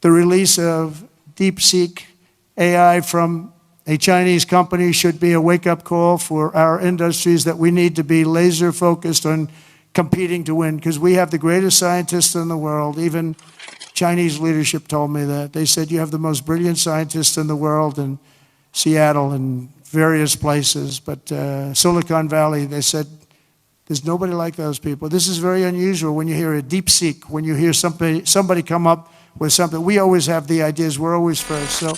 the release of DeepSeek AI from a Chinese company should be a wake up call for our industries that we need to be laser focused on competing to win because we have the greatest scientists in the world. Even Chinese leadership told me that. They said, You have the most brilliant scientists in the world in Seattle and various places. But uh, Silicon Valley, they said, There's nobody like those people. This is very unusual when you hear a deep seek, when you hear somebody, somebody come up with something. We always have the ideas, we're always first. So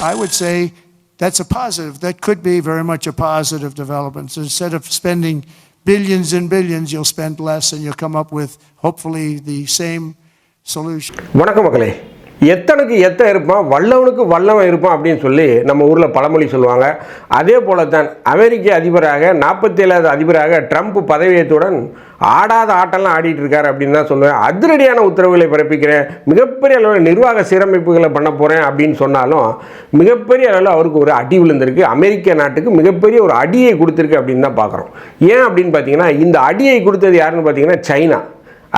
I would say that's a positive. That could be very much a positive development. So instead of spending billions and billions, you'll spend less and you'll come up with hopefully the same solution. வணக்கம் மக்களே எத்தனுக்கு எத்த இருப்பான் வல்லவனுக்கு வல்லவன் இருப்பான் அப்படின்னு சொல்லி நம்ம ஊரில் பழமொழி சொல்லுவாங்க அதே போல தான் அமெரிக்க அதிபராக நாற்பத்தி ஏழாவது அதிபராக ட்ரம்ப் பதவியேற்றுடன் ஆடாத ஆட்டம்லாம் ஆடிட்டு இருக்காரு அப்படின்னு தான் சொல்லுவேன். அதிரடியான உத்தரவுகளை பிறப்பிக்கிறேன். மிகப்பெரிய அளவில் நிர்வாக சீரமைப்புகளை பண்ண போகிறேன் அப்படின்னு சொன்னாலும் மிகப்பெரிய அளவில் அவருக்கு ஒரு அடி விழுந்திருக்கு. அமெரிக்க நாட்டுக்கு மிகப்பெரிய ஒரு அடியை கொடுத்துருக்கு அப்படின்னு தான் பார்க்குறோம். ஏன் அப்படின்னு பார்த்தீங்கன்னா இந்த அடியை கொடுத்தது யாருன்னு பார்த்தீங்கன்னா சைனா.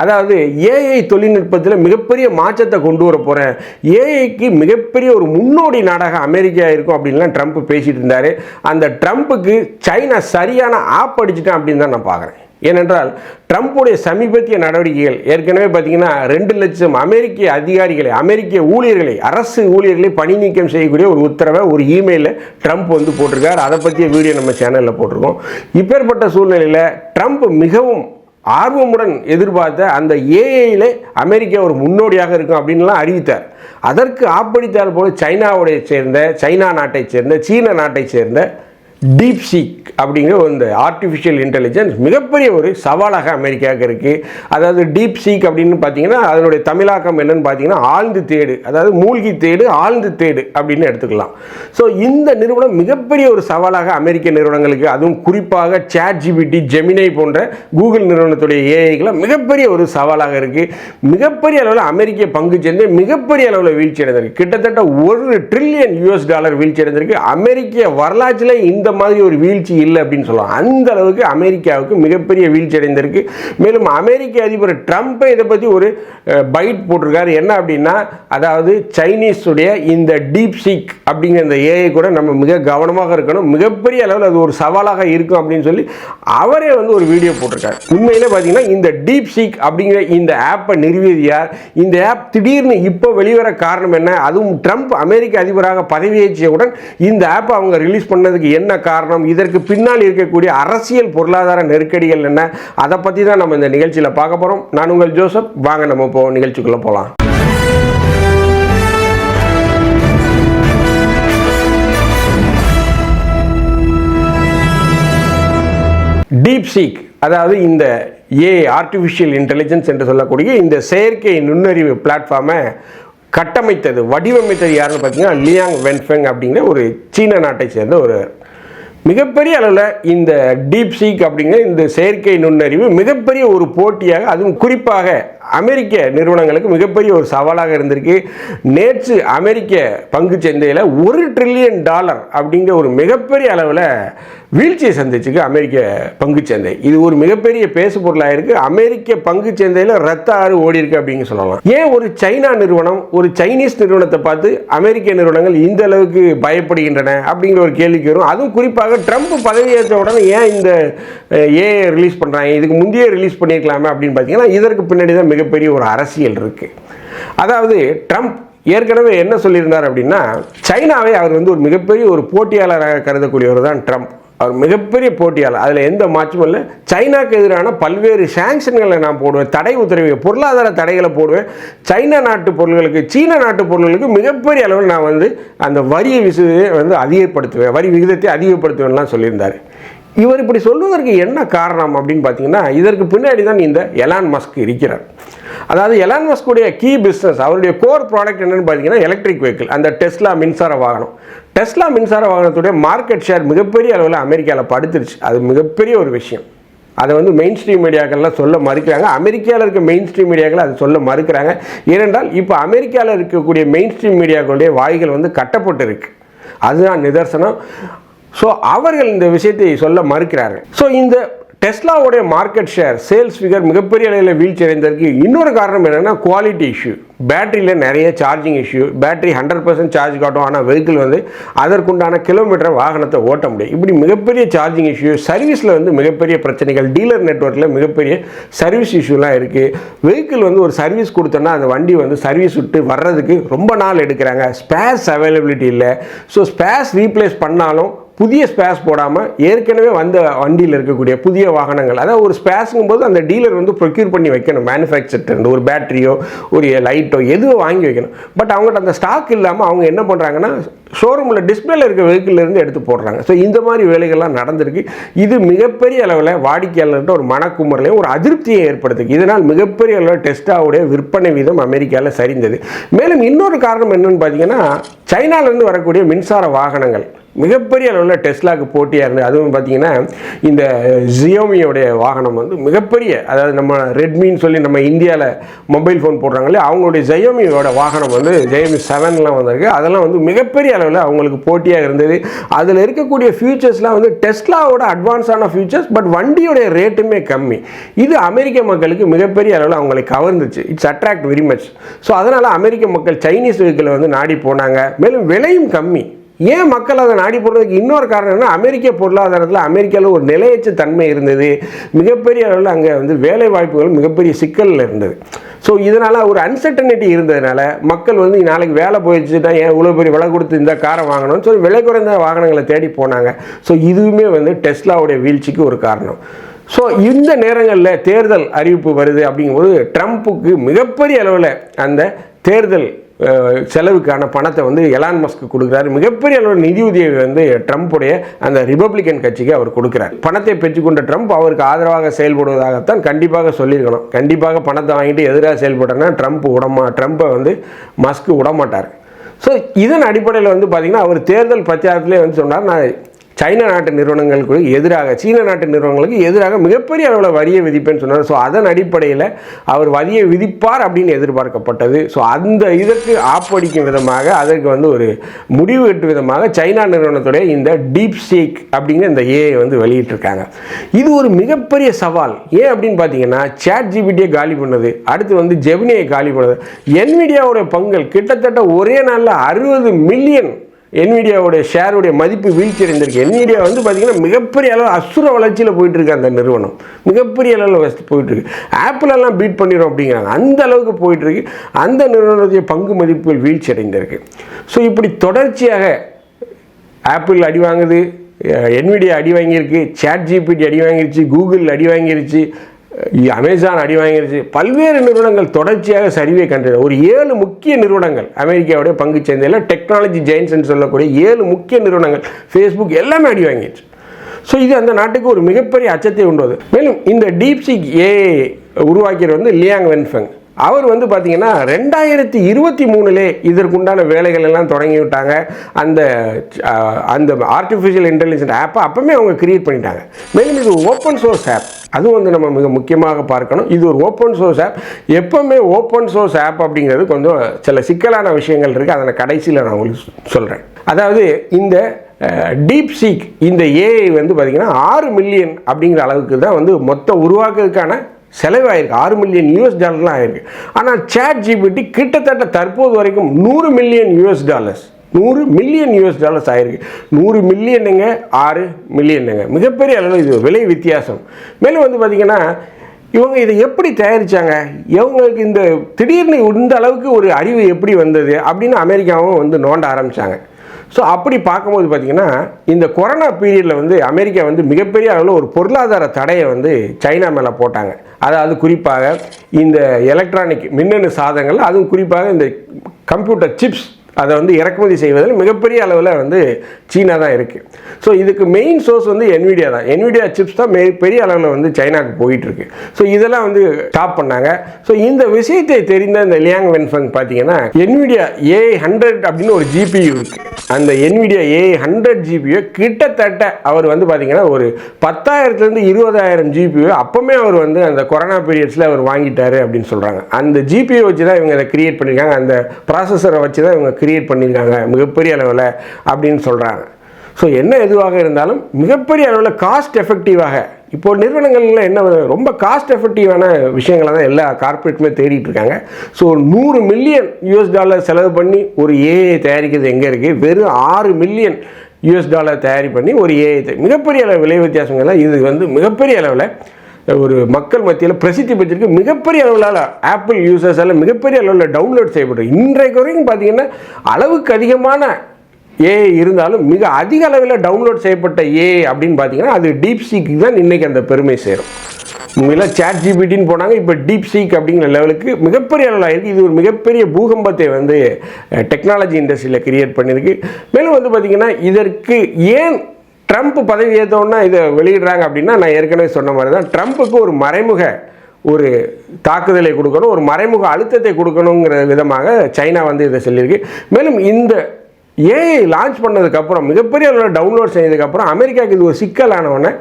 அதாவது ஏஐ தொழில்நுட்பத்தில் மிகப்பெரிய மாற்றத்தை கொண்டு வர போகிறேன் ஏஐக்கு மிகப்பெரிய ஒரு முன்னோடி நாடாக அமெரிக்கா இருக்கும் அப்படின்லாம் ட்ரம்ப் பேசிகிட்டு இருந்தார். அந்த ட்ரம்ப்புக்கு சைனா சரியான ஆப் அடிச்சிட்டேன் அப்படின்னு தான் நான் பார்க்குறேன். ஏனென்றால் ட்ரம்ப்புடைய சமீபத்திய நடவடிக்கைகள் ஏற்கனவே பார்த்தீங்கன்னா ரெண்டு லட்சம் அமெரிக்க அதிகாரிகளை அமெரிக்க ஊழியர்களை அரசு ஊழியர்களை பணி நீக்கம் செய்யக்கூடிய ஒரு உத்தரவை ஒரு இமெயிலில் ட்ரம்ப் வந்து போட்டிருக்கார். அதை பற்றிய வீடியோ நம்ம சேனலில் போட்டிருக்கோம். இப்பேற்பட்ட சூழ்நிலையில் ட்ரம்ப் மிகவும் ஆர்வமுடன் எதிர்பார்த்த அந்த ஏஐயில் அமெரிக்கா ஒரு முன்னோடியாக இருக்கும் அப்படின்லாம் அறிவித்தார். அதற்கு ஆப்படித்தால் போல சைனாவுடைய சேர்ந்த சைனா நாட்டைச் சேர்ந்த சீன நாட்டைச் சேர்ந்த டீப் சீக் அப்படிங்கிற இந்த ஆர்டிஃபிஷியல் இன்டெலிஜென்ஸ் மிகப்பெரிய ஒரு சவாலாக அமெரிக்காவுக்கு இருக்குது அதாவது டீப் சீக் அப்படின்னு பார்த்தீங்கன்னா அதனுடைய தமிழாக்கம் என்னன்னு பார்த்தீங்கன்னா ஆழ்ந்து தேடு. அதாவது மூழ்கி தேடு ஆழ்ந்து தேடு அப்படின்னு எடுத்துக்கலாம். ஸோ இந்த நிறுவனம் மிகப்பெரிய ஒரு சவாலாக அமெரிக்க நிறுவனங்களுக்கு அதுவும் குறிப்பாக சேட் ஜிபிடி ஜெமினை போன்ற கூகுள் நிறுவனத்துடைய ஏஐகளை மிகப்பெரிய ஒரு சவாலாக இருக்குது மிகப்பெரிய அளவில் அமெரிக்க பங்கு சேர்ந்து மிகப்பெரிய அளவில் வீழ்ச்சி அடைந்திருக்கு. கிட்டத்தட்ட ஒரு ட்ரில்லியன் யூஎஸ் டாலர் வீழ்ச்சி அடைந்திருக்கு. அமெரிக்க வரலாற்றில் இந்த மாதிரி ஒரு வீழ்ச்சி இல்லை அப்படின்னு சொல்லலாம். அந்த அளவுக்கு அமெரிக்காவுக்கு மிகப்பெரிய வீழ்ச்சி அடைந்திருக்கு. மேலும் அமெரிக்க அதிபர் ட்ரம்ப்பை இதை பற்றி ஒரு பைட் போட்டிருக்காரு. என்ன அப்படின்னா அதாவது சைனீஸுடைய இந்த டீப் சீக் அப்படிங்கிற இந்த ஏஐ கூட நம்ம மிக கவனமாக இருக்கணும். மிகப்பெரிய அளவில் அது ஒரு சவாலாக இருக்கும் அப்படின்னு சொல்லி அவரே வந்து ஒரு வீடியோ போட்டிருக்காரு. உண்மையில் பார்த்தீங்கன்னா இந்த டீப் சீக் அப்படிங்கிற இந்த ஆப்பை நிறுவியது யார்? இந்த ஆப் திடீர்னு இப்போ வெளிவர காரணம் என்ன? அதுவும் ட்ரம்ப் அமெரிக்க அதிபராக பதவியேற்றியவுடன் இந்த ஆப்பை அவங்க ரிலீஸ் பண்ணதுக்கு என்ன காரணம் இதற்கு பின்னால் இருக்கக்கூடிய அரசியல் பொருளாதார நெருக்கடிகள் என்ன? அதை பற்றி தான் நம்ம இந்த நிகழ்ச்சியில் பார்க்க போகிறோம் நான் உங்கள் ஜோசப். வாங்க நம்ம இப்போ நிகழ்ச்சிக்குள்ளே போகலாம் டீப் சீக் அதாவது இந்த ஏ ஆர்டிஃபிஷியல் இன்டெலிஜென்ஸ் என்று சொல்லக்கூடிய இந்த செயற்கை நுண்ணறிவு பிளாட்ஃபார்மை கட்டமைத்தது வடிவமைத்தது யாருன்னு பார்த்தீங்கன்னா லியாங் வென்ஃபெங் அப்படிங்கிற ஒரு சீன நாட்டை சேர்ந்த ஒரு மிகப்பெரிய அளவில் இந்த டீப் சீக் அப்படிங்கிற இந்த செயற்கை நுண்ணறிவு மிகப்பெரிய ஒரு போட்டியாக அதுவும் குறிப்பாக அமெரிக்க நிறுவனங்களுக்கு மிகப்பெரிய ஒரு சவாலாக இருந்திருக்கு. நேற்று அமெரிக்க பங்கு சந்தையில் ஒரு ட்ரில்லியன் டாலர் அப்படிங்கிற ஒரு மிகப்பெரிய அளவில் வீழ்ச்சியை சந்திச்சுக்கு அமெரிக்க பங்கு சந்தை. இது ஒரு மிகப்பெரிய பேசு பொருளாக இருக்குது அமெரிக்க பங்கு சந்தையில் ரத்த ஆறு ஓடி இருக்கு அப்படின்னு சொல்லலாம். ஏன் ஒரு சைனா நிறுவனம் ஒரு சைனீஸ் நிறுவனத்தை பார்த்து அமெரிக்க நிறுவனங்கள் இந்த அளவுக்கு பயப்படுகின்றன அப்படிங்கிற ஒரு கேள்விக்கு வரும். அதுவும் குறிப்பாக ட்ரம்ப் பதவியேற்ற உடனே ஏன் இந்த ஏ ரிலீஸ் பண்ணுறாங்க இதுக்கு முந்தைய ரிலீஸ் பண்ணியிருக்கலாமே அப்படின்னு பார்த்தீங்கன்னா இதற்கு பின்னாடி தான் மிகப்பெரிய ஒரு அரசியல் இருக்குது அதாவது ட்ரம்ப் ஏற்கனவே என்ன சொல்லியிருந்தார் அப்படின்னா சைனாவை அவர் வந்து ஒரு மிகப்பெரிய ஒரு போட்டியாளராக கருதக்கூடியவர் தான் ட்ரம்ப். அவர் மிகப்பெரிய போட்டியாளர். அதில் எந்த மாற்றமும் இல்லை. சைனாக்கு எதிரான பல்வேறு சாங்ஷன்களை நான் போடுவேன். தடை உத்தரவு பொருளாதார தடைகளை போடுவேன். சைனா நாட்டு பொருள்களுக்கு சீன நாட்டு பொருள்களுக்கு மிகப்பெரிய அளவில் நான் வந்து அந்த வரி விசுவை வந்து அதிகப்படுத்துவேன். வரி விகிதத்தை அதிகப்படுத்துவேன்லாம் சொல்லியிருந்தார். இவர் இப்படி சொல்வதற்கு என்ன காரணம் அப்படின்னு பார்த்தீங்கன்னா இதற்கு பின்னாடி தான் இந்த எலான் மஸ்க் இருக்கிறார். அதாவது எலான் மஸ்குடைய கீ பிஸ்னஸ் அவருடைய கோர் ப்ராடக்ட் என்னென்னு பார்த்தீங்கன்னா எலக்ட்ரிக் வெஹிக்கிள் அந்த டெஸ்லா மின்சார வாகனம். டெஸ்லா மின்சார வாகனத்துடைய மார்க்கெட் ஷேர் மிகப்பெரிய அளவில் அமெரிக்காவில் படுத்துருச்சு. அது மிகப்பெரிய ஒரு விஷயம். அதை வந்து மெயின் ஸ்ட்ரீம் மீடியாக்கள்லாம் சொல்ல மறுக்கிறாங்க. அமெரிக்காவில் இருக்க மெயின் ஸ்ட்ரீம் மீடியாக்கள் அதை சொல்ல மறுக்கிறாங்க. ஏனென்றால் இப்போ அமெரிக்காவில் இருக்கக்கூடிய மெயின் ஸ்ட்ரீம் மீடியாக்களுடைய வாய்கள் வந்து கட்டப்பட்டு இருக்குது அதுதான் நிதர்சனம். ஸோ அவர்கள் இந்த விஷயத்தை சொல்ல மறுக்கிறார்கள். ஸோ இந்த டெஸ்லாவுடைய மார்க்கெட் ஷேர் சேல்ஸ் ஃபிகர் மிகப்பெரிய அளவில் வீழ்ச்சி அடைந்ததற்கு இன்னொரு காரணம் என்னென்னா குவாலிட்டி இஷ்யூ பேட்டரியில் நிறைய charging issue battery hundred percent charge காட்டும். ஆனால் வெஹிக்கிள் வந்து அதற்குண்டான கிலோமீட்டர் வாகனத்தை ஓட்ட முடியும் இப்படி மிகப்பெரிய சார்ஜிங் இஷ்யூ சர்வீஸில் வந்து மிகப்பெரிய பிரச்சனைகள் டீலர் நெட்வொர்க்கில் மிகப்பெரிய சர்வீஸ் இஷ்யூலாம் இருக்குது வெஹிக்கிள் வந்து ஒரு சர்வீஸ் கொடுத்தோன்னா அந்த வண்டி வந்து சர்வீஸ் விட்டு வர்றதுக்கு ரொம்ப நாள் எடுக்கிறாங்க. ஸ்பேர்ஸ் அவைலபிலிட்டி இல்லை. ஸோ ஸ்பேர்ஸ் ரீப்ளேஸ் பண்ணாலும் புதிய ஸ்பேஸ் போடாமல் ஏற்கனவே வந்த வண்டியில் இருக்கக்கூடிய புதிய வாகனங்கள். அதாவது ஒரு ஸ்பேஸுங்கும் போது அந்த டீலர் வந்து ப்ரொக்யூர் பண்ணி வைக்கணும். மேனுஃபேக்சர்ட்டு ஒரு பேட்டரியோ ஒரு லைட்டோ எதுவோ வாங்கி வைக்கணும். பட் அவங்ககிட்ட அந்த ஸ்டாக் இல்லாமல் அவங்க என்ன பண்ணுறாங்கன்னா ஷோரூமில் டிஸ்பிளேல இருக்க வெஹிக்கிள்லேருந்து எடுத்து போடுறாங்க. ஸோ இந்த மாதிரி வேலைகள்லாம் நடந்திருக்கு. இது மிகப்பெரிய அளவில் வாடிக்கையாளர்கிட்ட ஒரு மனக்குமரலையும் ஒரு அதிருப்தியை ஏற்படுத்துக்கு. இதனால் மிகப்பெரிய அளவில் டெஸ்டாவுடைய விற்பனை வீதம் அமெரிக்காவில் சரிந்தது. மேலும் இன்னொரு காரணம் என்னென்னு பார்த்தீங்கன்னா சைனாலேருந்து வரக்கூடிய மின்சார வாகனங்கள். மிகப்பெரிய அளவில் டெஸ்லாக்கு போட்டியாக இருந்தது அதுவும் பார்த்தீங்கன்னா இந்த ஜியோமியோடைய வாகனம் வந்து மிகப்பெரிய அதாவது நம்ம ரெட்மின்னு சொல்லி நம்ம இந்தியாவில் மொபைல் ஃபோன் போடுறாங்களே அவங்களுடைய ஜியோமியோட வாகனம் வந்து ஜெயோமி செவன்லாம் வந்திருக்கு. அதெல்லாம் வந்து மிகப்பெரிய அளவில் அவங்களுக்கு போட்டியாக இருந்தது. அதில் இருக்கக்கூடிய ஃபியூச்சர்ஸ்லாம் வந்து டெஸ்லாவோட அட்வான்ஸான ஃபியூச்சர்ஸ் பட் வண்டியோடைய ரேட்டுமே கம்மி. இது அமெரிக்க மக்களுக்கு மிகப்பெரிய அளவில் அவங்களை கவர்ந்துச்சு. It's attract very much so அதனால் அமெரிக்க மக்கள் சைனீஸ் வெஹிக்கிளை வந்து நாடி போனாங்க. மேலும் விலையும் கம்மி. ஏன் மக்கள் அதை நாடி போடுறதுக்கு இன்னொரு காரணம் என்ன அமெரிக்க பொருளாதாரத்தில் அமெரிக்காவில் ஒரு நிலையற்ற தன்மை இருந்தது. மிகப்பெரிய அளவில் அங்கே வந்து வேலை வாய்ப்புகள் மிகப்பெரிய சிக்கலில் இருந்தது. ஸோ இதனால் ஒரு அன்சர்டனிட்டி இருந்ததுனால மக்கள் வந்து நாளைக்கு வேலை போயிடுச்சுட்டா ஏன் இவ்வளோ பெரிய விலை கொடுத்து இந்த காரை வாங்கணும்னு சொல்லி விலை குறைந்த வாகனங்களை தேடி போனாங்க. ஸோ இதுவுமே வந்து டெஸ்லாவுடைய வீழ்ச்சிக்கு ஒரு காரணம். ஸோ இந்த நேரங்களில் தேர்தல் அறிவிப்பு வருது அப்படிங்கும்போது ட்ரம்ப்புக்கு மிகப்பெரிய அளவில் அந்த தேர்தல் செலவுக்கான பணத்தை வந்து எலான் மஸ்க்கு கொடுக்குறாரு. மிகப்பெரிய அளவில் நிதியுதவி வந்து ட்ரம்ப்புடைய அந்த ரிபப்ளிகன் கட்சிக்கு அவர் கொடுக்குறார். பணத்தை பெற்றுக்கொண்ட ட்ரம்ப் அவருக்கு ஆதரவாக செயல்படுவதாகத்தான் கண்டிப்பாக சொல்லியிருக்கணும். கண்டிப்பாக பணத்தை வாங்கிட்டு எதிராக செயல்பட்டனா ட்ரம்ப் விடமா ட்ரம்ப்பை வந்து மஸ்க்கு விடமாட்டார். ஸோ இதன் அடிப்படையில் வந்து பார்த்திங்கன்னா அவர் தேர்தல் பிரச்சாரத்திலே வந்து சொன்னார் நான் சைனா நாட்டு நிறுவனங்களுக்கு எதிராக சீன நாட்டு நிறுவனங்களுக்கு எதிராக மிகப்பெரிய அளவில் வரியை விதிப்பேன்னு சொன்னார். ஸோ அதன் அடிப்படையில் அவர் வரியை விதிப்பார் அப்படின்னு எதிர்பார்க்கப்பட்டது. ஸோ அந்த இதற்கு ஆப்படிக்கும் விதமாக அதற்கு வந்து ஒரு முடிவு எட்டு விதமாக சைனா நிறுவனத்துடைய இந்த டீப் சீக் அப்படிங்கிற இந்த ஏஐ வந்து வெளியிட்டிருக்காங்க. இது ஒரு மிகப்பெரிய சவால். ஏன் அப்படின்னு பார்த்தீங்கன்னா சேட் ஜிபிடியை காலி பண்ணது அடுத்து வந்து ஜெமினியை காலி பண்ணது. என்விடியாவோட பங்கல் கிட்டத்தட்ட ஒரே நாளில் அறுபது மில்லியன் என்விடியாவுடைய ஷேருடைய மதிப்பு வீழ்ச்சி அடைந்திருக்கு என்விடியா வந்து பார்த்தீங்கன்னா மிகப்பெரிய அளவு அசுர வளர்ச்சியில் போயிட்டுருக்கு அந்த நிறுவனம். மிகப்பெரிய அளவில் வஸ்- போயிட்டுருக்கு. ஆப்பிள் எல்லாம் பீட் பண்ணிடும் அப்படிங்கிறாங்க. அந்த அளவுக்கு போயிட்டுருக்கு. அந்த நிறுவனத்துடைய பங்கு மதிப்புகள் வீழ்ச்சி அடைந்திருக்கு ஸோ இப்படி தொடர்ச்சியாக ஆப்பிள் அடி வாங்குது. என்விடியா அடி வாங்கியிருக்கு. சேட் ஜிபிடி அடி வாங்கிருச்சு. கூகுள் அடி வாங்கிருச்சு. அமேசான் அடி வாங்கிருச்சு. பல்வேறு நிறுவனங்கள் தொடர்ச்சியாக சரிவை கண்டது. ஒரு ஏழு முக்கிய நிறுவனங்கள் அமெரிக்காவுடைய பங்கு சந்தையில் டெக்னாலஜி ஜெயின்ஸ்னு சொல்லக்கூடிய ஏழு முக்கிய நிறுவனங்கள் ஃபேஸ்புக் எல்லாமே அடி வாங்கிடுச்சு ஸோ இது அந்த நாட்டுக்கு ஒரு மிகப்பெரிய அச்சத்தை உண்டுவது மேலும் இந்த டீப்சிக் ஏ உருவாக்கியது வந்து லியாங் வென்ஃபெங் அவர் வந்து பார்த்தீங்கன்னா ரெண்டாயிரத்தி இருபத்தி மூணுலே இதற்குண்டான வேலைகள் எல்லாம் தொடங்கி விட்டாங்க அந்த அந்த ஆர்டிஃபிஷியல் இன்டெலிஜென்ட் ஆப்பை அப்பவுமே அவங்க கிரியேட் பண்ணிட்டாங்க. மேலும் இது ஓப்பன் சோர்ஸ் ஆப் அதுவும் வந்து நம்ம மிக முக்கியமாக பார்க்கணும். இது ஒரு ஓப்பன் சோர்ஸ் ஆப் எப்போவுமே ஓப்பன் சோர்ஸ் ஆப் அப்படிங்கிறது கொஞ்சம் சில சிக்கலான விஷயங்கள் இருக்குது அதை கடைசியில் நான் உங்களுக்கு சொல்கிறேன் அதாவது இந்த டீப் சீக் இந்த ஏஐ வந்து பார்த்திங்கன்னா ஆறு மில்லியன் அப்படிங்கிற அளவுக்கு தான் வந்து மொத்தம் உருவாக்குறதுக்கான செலவாயிருக்கு. ஆறு மில்லியன் யூஎஸ் டாலர்லாம் ஆயிருக்கு. ஆனால் சேட் ஜிபிடி கிட்டத்தட்ட தற்போது வரைக்கும் நூறு மில்லியன் யூஎஸ் டாலர்ஸ் நூறு மில்லியன் யூஎஸ் டாலர்ஸ் ஆயிருக்கு. நூறு மில்லியனுங்க ஆறு மில்லியனுங்க மிகப்பெரிய அளவில் இது விலை வித்தியாசம். மேலும் வந்து பார்த்திங்கன்னா இவங்க இதை எப்படி தயாரித்தாங்க இவங்களுக்கு இந்த திடீர்னு இந்த அளவுக்கு ஒரு அறிவு எப்படி வந்தது? அப்படின்னு அமெரிக்காவும் வந்து நோண்ட ஆரம்பித்தாங்க ஸோ அப்படி பார்க்கும்போது பார்த்தீங்கன்னா இந்த கொரோனா பீரியடில் வந்து அமெரிக்கா வந்து மிகப்பெரிய அளவில் ஒரு பொருளாதார தடையை வந்து சைனா மேலே போட்டாங்க. அதாவது குறிப்பாக இந்த எலக்ட்ரானிக் மின்னணு சாதனங்கள் அதுவும் குறிப்பாக இந்த கம்ப்யூட்டர் சிப்ஸ் அதை வந்து இறக்குமதி செய்வதில் மிகப்பெரிய அளவில் வந்து சீனா தான் இருக்குது ஸோ இதுக்கு மெயின் சோர்ஸ் வந்து என்விடியா தான். என்விடியா சிப்ஸ் தான் மெ பெரிய அளவில் வந்து சைனாவுக்கு போயிட்டுருக்கு. ஸோ இதெல்லாம் வந்து ஸ்டாப் பண்ணாங்க. ஸோ இந்த விஷயத்தை தெரிந்த இந்த லியாங் வென்ஃபங் பார்த்தீங்கன்னா என்விடியா ஏ ஹண்ட்ரட் அப்படின்னு ஒரு ஜிபியு இருக்குது அந்த என்விடியா ஏ ஹண்ட்ரட் ஜிபியோ கிட்டத்தட்ட அவர் வந்து பார்த்தீங்கன்னா ஒரு பத்தாயிரத்துலேருந்து இருபதாயிரம் ஜிபியோ அப்போவுமே அவர் வந்து அந்த கொரோனா பீரியட்ஸில் அவர் வாங்கிட்டார் அப்படின்னு சொல்கிறாங்க அந்த ஜிபியை வச்சு தான் இவங்க அதை கிரியேட் பண்ணியிருக்காங்க. அந்த ப்ராசஸரை வச்சு தான் இவங்க கிரியேட் பண்ணியிருக்காங்க. மிகப்பெரிய அளவில் அப்படின்னு சொல்கிறாங்க ஸோ என்ன எதுவாக இருந்தாலும் மிகப்பெரிய அளவில் காஸ்ட் எஃபெக்டிவாக இப்போ நிறுவனங்களில் என்ன ரொம்ப காஸ்ட் எஃபெக்டிவான விஷயங்களை தான் எல்லா கார்ப்பரேட்டுமே தேடிட்டு இருக்காங்க. ஸோ நூறு மில்லியன் யூஎஸ் டாலர் செலவு பண்ணி ஒரு ஏஐ தயாரிக்கிறது எங்கே இருக்குது வெறும் ஆறு மில்லியன் யூஎஸ் டாலர் தயாரி பண்ணி ஒரு ஏஐ மிகப்பெரிய அளவு விலை வித்தியாசங்கள்லாம் இது வந்து மிகப்பெரிய அளவில் ஒரு மக்கள் மத்தியில் பிரசித்தி பெற்றிருக்கு. மிகப்பெரிய அளவில் ஆப்பிள் யூசர்ஸ் எல்லாம் மிகப்பெரிய அளவில் டவுன்லோட் செய்யப்படுது இன்றைக்கு வரைக்கும் பார்த்தீங்கன்னா அளவுக்கு அதிகமான ஏஐ இருந்தாலும் மிக அதிக அளவில் டவுன்லோட் செய்யப்பட்ட ஏ அப்படின்னு பார்த்தீங்கன்னா அது டீப் சீக்கு தான் இன்றைக்கி அந்த பெருமை சேரும். முன்னெல்லாம் சேட் ஜிபிடின்னு போனாங்க இப்போ டீப் சீக் அப்படிங்கிற லெவலுக்கு மிகப்பெரிய அளவில் ஆயிருக்கு. இது ஒரு மிகப்பெரிய பூகம்பத்தை வந்து டெக்னாலஜி இண்டஸ்ட்ரியில் கிரியேட் பண்ணியிருக்கு மேலும் வந்து பார்த்திங்கன்னா இதற்கு ஏன் ட்ரம்ப் பதவி ஏற்றோன்னா இதை வெளியிடுறாங்க அப்படின்னா நான் ஏற்கனவே சொன்ன மாதிரி தான். ட்ரம்ப்புக்கு ஒரு மறைமுக ஒரு தாக்குதலை கொடுக்கணும் ஒரு மறைமுக அழுத்தத்தை கொடுக்கணுங்கிற விதமாக சைனா வந்து இதை சொல்லியிருக்கு. மேலும் இந்த ஏஐ லான்ச் பண்ணதுக்கப்புறம் மிகப்பெரிய அளவில் டவுன்லோட் செய்ததுக்கப்புறம் அமெரிக்காவுக்கு இது ஒரு சிக்கலானவொன்னே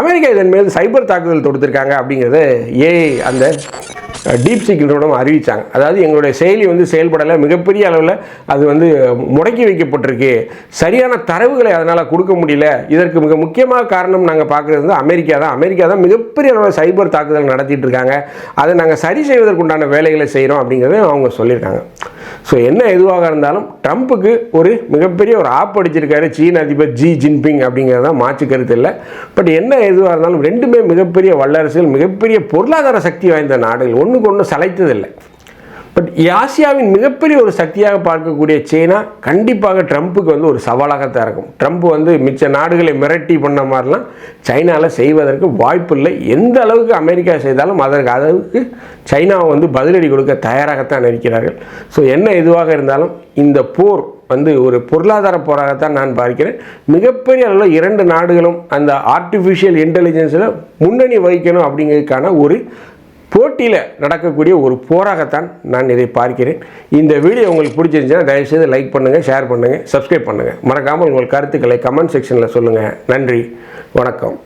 அமெரிக்கா இதன் மீது சைபர் தாக்குதல் தொடுத்திருக்காங்க அப்படிங்கிறத ஏஐ அந்த டீப் சீக் நிறுவனம் அறிவித்தாங்க அதாவது எங்களுடைய செயலி வந்து செயல்படலை மிகப்பெரிய அளவில் அது வந்து முடக்கி வைக்கப்பட்டிருக்கு. சரியான தரவுகளை அதனால் கொடுக்க முடியல. இதற்கு மிக முக்கியமான காரணம் நாங்கள் பார்க்குறது வந்து அமெரிக்கா தான். அமெரிக்கா தான் மிகப்பெரிய அளவில் சைபர் தாக்குதல் நடத்திட்டு இருக்காங்க. அதை நாங்கள் சரி செய்வதற்குண்டான வேலைகளை செய்கிறோம் அப்படிங்கிறத அவங்க சொல்லியிருக்காங்க. ஸோ என்ன எதுவாக இருந்தாலும் ட்ரம்ப்புக்கு ஒரு மிகப்பெரிய ஒரு ஆப் அடிச்சிருக்காரு சீன அதிபர் ஜி ஜின்பிங் அப்படிங்கிறது தான் மாற்று கருத்து இல்லை. பட் என்ன எதுவாக இருந்தாலும் ரெண்டுமே மிகப்பெரிய வல்லரசுகள் மிகப்பெரிய பொருளாதார சக்தி வாய்ந்த நாடுகள் ஒன்றுக்கு ஒன்று சளைத்ததில்லை. பட் ஆசியாவின் மிகப்பெரிய ஒரு சக்தியாக பார்க்கக்கூடிய சீனா கண்டிப்பாக ட்ரம்ப்புக்கு வந்து ஒரு சவாலாகத்தான் இருக்கும். ட்ரம்ப் வந்து மிச்ச நாடுகளை மிரட்டி பண்ண மாதிரிலாம் சைனாவில் செய்வதற்கு வாய்ப்பு இல்லை எந்த அளவுக்கு அமெரிக்கா செய்தாலும் அதற்கு அளவுக்கு சைனாவை வந்து பதிலடி கொடுக்க தயாராகத்தான் இருக்கிறார்கள். ஸோ என்ன எதுவாக இருந்தாலும் இந்த போர் வந்து ஒரு பொருளாதார போராகத்தான் நான் பார்க்கிறேன். மிகப்பெரிய அளவில் இரண்டு நாடுகளும் அந்த ஆர்டிஃபிஷியல் இன்டெலிஜென்ஸில் முன்னணி வகிக்கணும் அப்படிங்கிறதுக்கான ஒரு போட்டியில் நடக்கக்கூடிய ஒரு போராகத்தான் நான் இதை பார்க்கிறேன். இந்த வீடியோ உங்களுக்கு பிடிச்சிருந்துச்சுன்னா தயவுசெய்து லைக் பண்ணுங்கள் ஷேர் பண்ணுங்கள் சப்ஸ்கிரைப் பண்ணுங்கள் மறக்காமல் உங்கள் கருத்துக்களை கமெண்ட் செக்ஷனில் சொல்லுங்கள் நன்றி வணக்கம்.